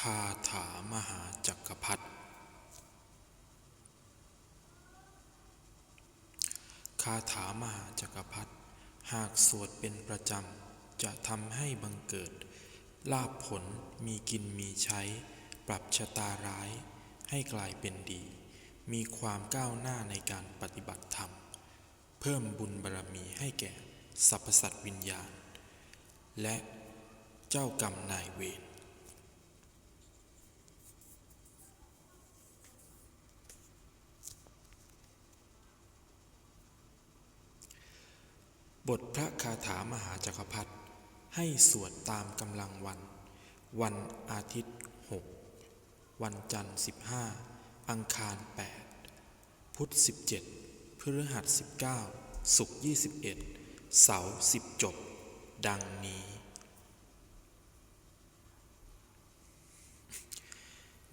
คาถามหาจักรพรรดิคาถามหาจักรพรรดิหากสวดเป็นประจำ จะทำให้บังเกิด ลาภผลมีกินมีใช้ ปรับชะตาร้าย ให้กลายเป็นดี มีความก้าวหน้าในการปฏิบัติธรรม เพิ่มบุญบารรมีให้แก่สรรพสัตว์วิญญาณ และเจ้ากรรมนายเวร บทพระคาถามหาจักรพรรดิให้สวดตามกำลังวัน วันอาทิตย์หกวันจันทร์สิบห้าอังคารแปดพุธสิบเจ็ดพฤหัสสิบเก้าศุกร์ยี่สิบเอ็ดเสาร์สิบจบ ดังนี้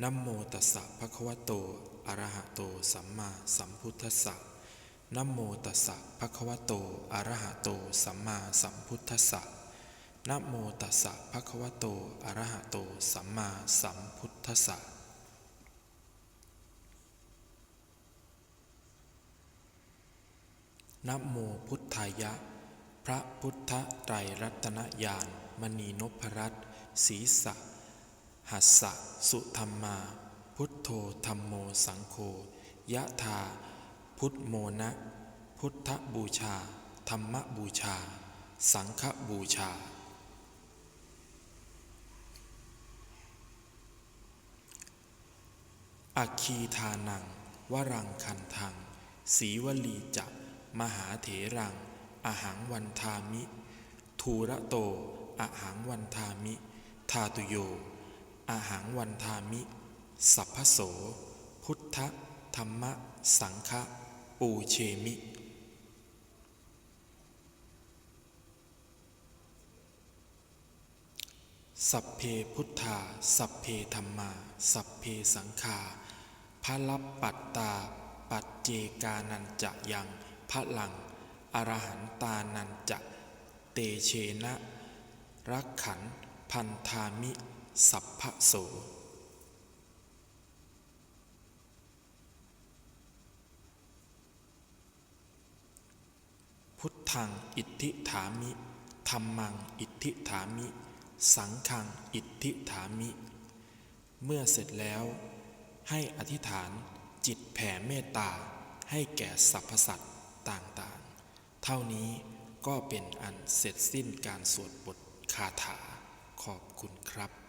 นโมตัสสะภะคะวะโต อะระหะโต สัมมาสัมพุทธัสสะ นโมตัสสะภะคะวะโต อะระหะโต สัมมาสัมพุทธัสสะนโมตัสสะภะคะวะโต อะระหะโต สัมมาสัมพุทธัสสะนโมพุทธายะ พระพุทธไตรรัตนญาณมณีนพรัตน์ศีสะหัสสะ สุธรรมา พุทโธธรรมโมสังโฆยะธา พุทโมนะ พุทธบูชา ธรรมบูชา สังฆบูชา อัคคีทานัง วรังคันทัง สีวลีจะมหาเถรัง อหังวันทามิ ทูระโต อหังวันทามิ ทาตุโย อหังวันทามิ สัพพโส พุทธธรรมสังฆ ปูเชมิ สัพเพพุทธา สัพเพธรรมา สัพเพสังฆาพระลับปัตตา ปัจเจกานันจะยังพระลัง อรหันตานันจะ เตเชนะ รักขัน พันธามิ สัพพะโส พุทธังอิทธิถามิธรรมังอิทธิถามิ สังฆังอิทธิถามิ เมื่อเสร็จแล้ว ให้อธิษฐานจิตแผ่เมตตาให้แก่สรรพสัตว์ต่างๆ เท่านี้ก็เป็นอันเสร็จสิ้นการสวดบทคาถาขอบคุณครับ